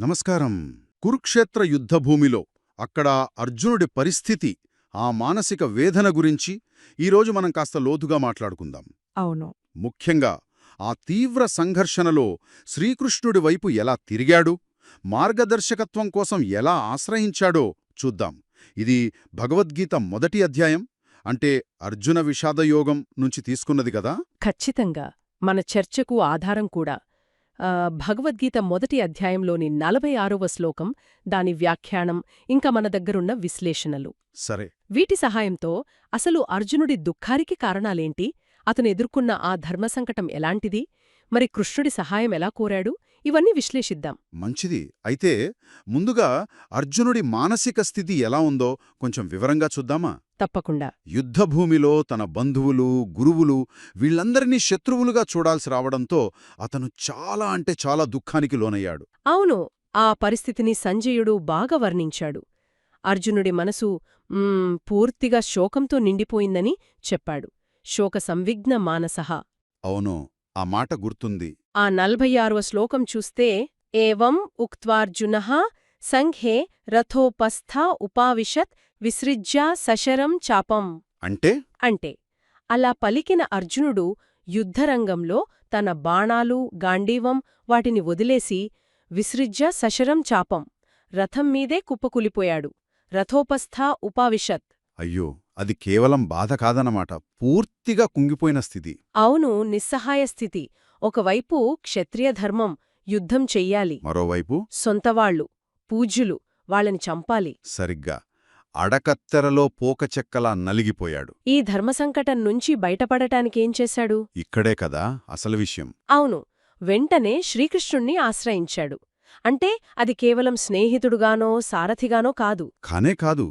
నమస్కారం. కురుక్షేత్ర యుద్ధభూమిలో అక్కడ అర్జునుడి పరిస్థితి ఆ మానసిక వేదన గురించి ఈరోజు మనం కాస్త లోతుగా మాట్లాడుకుందాం. అవును. ముఖ్యంగా ఆ తీవ్ర సంఘర్షణలో శ్రీకృష్ణుడి వైపు ఎలా తిరిగాడు మార్గదర్శకత్వం కోసం ఎలా ఆశ్రయించాడో చూద్దాం. ఇది భగవద్గీత మొదటి అధ్యాయం అంటే అర్జున విషాదయోగం నుంచి తీసుకున్నది కదా? ఖచ్చితంగా. మన చర్చకు ఆధారం కూడా. భగవద్గీత మొదటి అధ్యాయంలోని నలభై ఆరవ శ్లోకం దాని వ్యాఖ్యానం ఇంకా మన దగ్గరున్న విశ్లేషణలు. సరే. వీటి సహాయంతో అసలు అర్జునుడి దుఃఖానికి కారణాలేంటి? అతను ఎదుర్కొన్న ఆ ధర్మసంకటం ఎలాంటిది? మరి కృష్ణుడి సహాయం ఎలా కోరాడు? ఇవన్నీ విశ్లేషిద్దాం. మంచిది. అయితే ముందుగా అర్జునుడి మానసిక స్థితి ఎలా ఉందో కొంచెం వివరంగా చూద్దామా? తప్పకుండా. యుద్ధభూమిలో తన బంధువులు గురువులు వీళ్ళందరినీ శత్రువులుగా చూడాల్సి రావడంతో అతను చాలా అంటే చాలా దుఃఖానికి లోనయ్యాడు. అవును. ఆ పరిస్థితిని సంజయుడు బాగా వర్ణించాడు. అర్జునుడి మనసు పూర్తిగా శోకంతో నిండిపోయిందని చెప్పాడు. శోక సంవిఘ్న మానసః. అవును. ఆ మాట గుర్తుంది. ఆ నలభై ఆరవ శ్లోకం చూస్తే ఏవం ఉక్త్వార్జున సంఘే రథోపస్థ ఉపావిశత్ విసృజ్య సశరం చాపం. అంటే? అంటే అలా పలికిన అర్జునుడు యుద్ధరంగంలో తన బాణాలు గాండీవం వాటిని వదిలేసి విసృజ్య సశరం చాపం రథం మీదే కుప్పకూలిపోయాడు. రథోపస్థ ఉపావిశత్. అయ్యో! అది కేవలం బాధ కాదన్నమాట. పూర్తిగా కుంగిపోయిన స్థితి. అవును నిస్సహాయ స్థితి. ఒకవైపు క్షత్రియ ధర్మం యుద్ధం చెయ్యాలి. మరోవైపు? సొంతవాళ్ళు పూజ్యులు వాళ్ళని చంపాలి. సరిగ్గా. అడకత్తెరలో పోకచెక్కలా నలిగిపోయాడు. ఈ ధర్మసంకటం నుంచి బయటపడటానికేం చేశాడు? ఇక్కడే కదా అసలు విషయం. అవును వెంటనే శ్రీకృష్ణుణ్ణి ఆశ్రయించాడు. అంటే అది కేవలం స్నేహితుడుగానో సారథిగానో కాదు. కానే కాదు.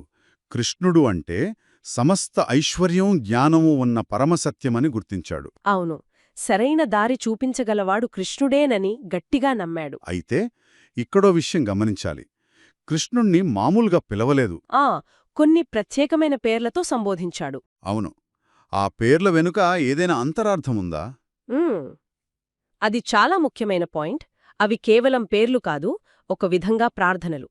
కృష్ణుడు అంటే సమస్త ఐశ్వర్యం జ్ఞానము ఉన్న పరమసత్యమని గుర్తించాడు. అవును. సరైన దారి చూపించగలవాడు కృష్ణుడేనని గట్టిగా నమ్మాడు. అయితే ఇక్కడో విషయం గమనించాలి. కృష్ణుణ్ణి మామూలుగా పిలవలేదు. ఆ కొన్ని ప్రత్యేకమైన పేర్లతో సంబోధించాడు. అవును. ఆ పేర్ల వెనుక ఏదైనా అంతరార్థముందా. అది చాలా ముఖ్యమైన పాయింట్. అవి కేవలం పేర్లు కాదు ఒక విధంగా ప్రార్థనలు.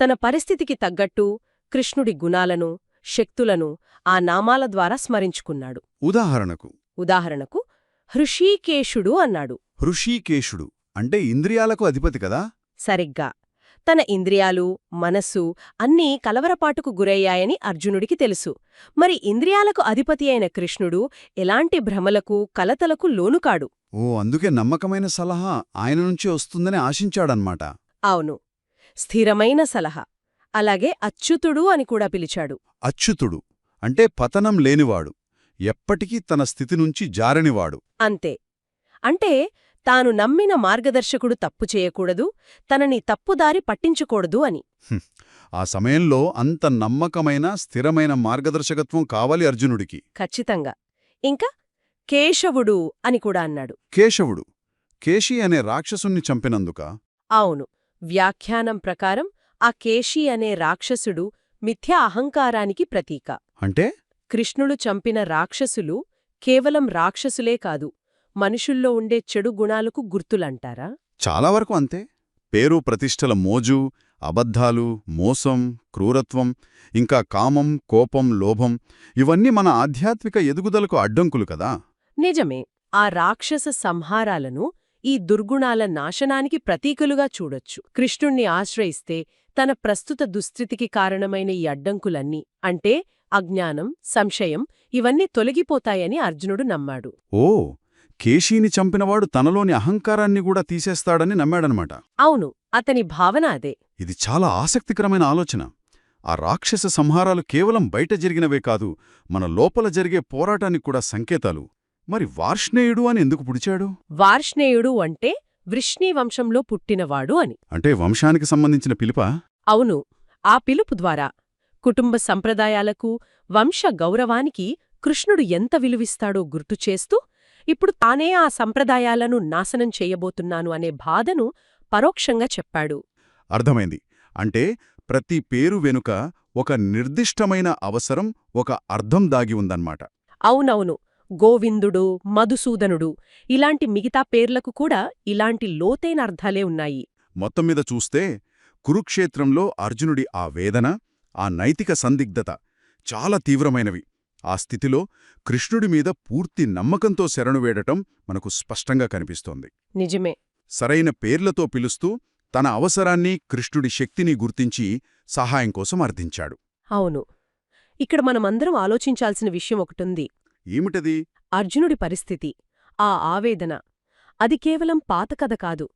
తన పరిస్థితికి తగ్గట్టు కృష్ణుడి గుణాలను శక్తులను ఆ నామాల ద్వారా స్మరించుకున్నాడు. ఉదాహరణకు ఉదాహరణకు హృషీకేశుడు అన్నాడు. హృషీకేశుడు అంటే ఇంద్రియాలకు అధిపతి కదా? సరిగ్గా. తన ఇంద్రియాలు మనస్సు అన్నీ కలవరపాటుకు గురయ్యాయని అర్జునుడికి తెలుసు. మరి ఇంద్రియాలకు అధిపతి అయిన కృష్ణుడు ఎలాంటి భ్రమలకు కలతలకు లోనుకాడు? ఓ అందుకే నమ్మకమైన సలహా ఆయన నుంచి వస్తుందని ఆశించాడన్మాట అవును. స్థిరమైన సలహా. అలాగే అచ్యుతుడు అని కూడా పిలిచాడు. అచ్యుతుడు అంటే పతనం లేనివాడు ఎప్పటికీ తన స్థితి నుంచి జారనివాడు. అంతే. అంటే తాను నమ్మిన మార్గదర్శకుడు తప్పు చేయకూడదు తనని తప్పుదారి పట్టించుకూడదు అని. ఆ సమయంలో అంత నమ్మకమైన స్థిరమైన మార్గదర్శకత్వం కావాలి అర్జునుడికి. ఖచ్చితంగా. ఇంకా కేశవుడు అని కూడా అన్నాడు. కేశవుడు కేశి అనే రాక్షసుణ్ణి చంపినందుక? అవును. వ్యాఖ్యానం ప్రకారం ఆ కేశి అనే రాక్షసుడు మిథ్యా అహంకారానికి ప్రతీక. అంటే? కృష్ణుడు చంపిన రాక్షసులు కేవలం రాక్షసులే కాదు మనుషుల్లో ఉండే చెడు గుణాలకు గుర్తులంటారా? చాలా వరకు అంతే. పేరు ప్రతిష్టల మోజు అబద్ధాలు మోసం క్రూరత్వం ఇంకా కామం కోపం లోభం ఇవన్నీ మన ఆధ్యాత్మిక ఎదుగుదలకు అడ్డంకులు కదా. నిజమే ఆ రాక్షస సంహారాలను ఈ దుర్గుణాల నాశనానికి ప్రతీకలుగా చూడొచ్చు. కృష్ణుణ్ణి ఆశ్రయిస్తే తన ప్రస్తుత దుస్థితికి కారణమైన ఈ అడ్డంకులన్నీ అంటే అజ్ఞానం సంశయం ఇవన్నీ తొలగిపోతాయని అర్జునుడు నమ్మాడు. ఓ కేశీని చంపినవాడు తనలోని అహంకారాన్ని కూడా తీసేస్తాడని నమ్మాడనమాట. అవును అతని భావన అదే. ఇది చాలా ఆసక్తికరమైన ఆలోచన. ఆ రాక్షస సంహారాలు కేవలం బయట జరిగినవే కాదు మన లోపల జరిగే పోరాటానికి కూడా సంకేతాలు. మరి వార్ష్ణేయుడు అని ఎందుకు పుడిచాడు? వార్ష్ణేయుడు అంటే వృష్ణీ వంశంలో పుట్టినవాడు అని. అంటే వంశానికి సంబంధించిన పిలుపా? అవును. ఆ పిలుపు ద్వారా కుటుంబ సంప్రదాయాలకు వంశ గౌరవానికి కృష్ణుడు ఎంత విలువిస్తాడో గుర్తుచేస్తూ ఇప్పుడు తానే ఆ సంప్రదాయాలను నాశనం చేయబోతున్నాను అనే బాధను పరోక్షంగా చెప్పాడు. అర్థమైంది. అంటే ప్రతి పేరు వెనుక ఒక నిర్దిష్టమైన అవసరం ఒక అర్థం దాగి ఉందన్నమాట. అవునవును. గోవిందుడు మధుసూదనుడు ఇలాంటి మిగతా పేర్లకు కూడా ఇలాంటి లోతైన అర్థాలే ఉన్నాయి. మొత్తం మీద చూస్తే కురుక్షేత్రంలో అర్జునుడి ఆ వేదన ఆ నైతిక సందిగ్ధత చాలా తీవ్రమైనవి. ఆ స్థితిలో కృష్ణుడి మీద పూర్తి నమ్మకంతో శరణు వేడటం మనకు స్పష్టంగా కనిపిస్తోంది. నిజమే. సరైన పేర్లతో పిలుస్తూ తన అవసరాన్ని కృష్ణుడి శక్తిని గుర్తించి సహాయం కోసం అర్థించాడు. అవును. ఇక్కడ మనమందరం ఆలోచించాల్సిన విషయం ఒకటుంది. ఏమిటది? అర్జునుడి పరిస్థితి ఆ ఆవేదన. అది కేవలం పాత కథ కాదు.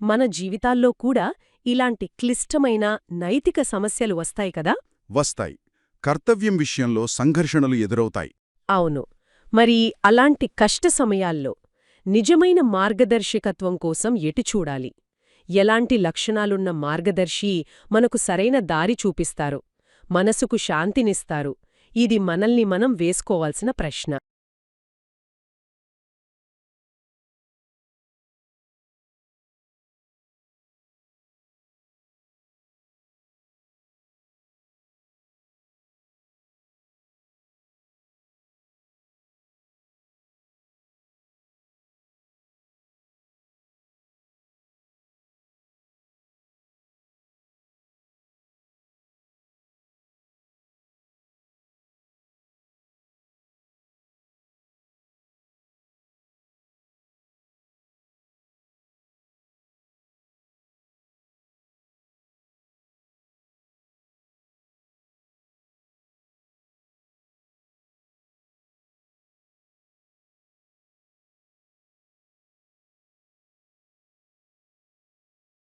మన జీవితాల్లో కూడా ఇలాంటి క్లిష్టమైన నైతిక సమస్యలు వస్తాయి కదా? వస్తాయి. కర్తవ్యం విషయంలో సంఘర్షణలు ఎదురవుతాయి. అవును. మరి అలాంటి కష్ట సమయాల్లో నిజమైన మార్గదర్శకత్వం కోసం ఎటు చూడాలి? ఎలాంటి లక్షణాలున్న మార్గదర్శి మనకు సరైన దారి చూపిస్తారు? మనసుకు శాంతినిస్తారు? ఇది మనల్ని మనం వేసుకోవాల్సిన ప్రశ్న.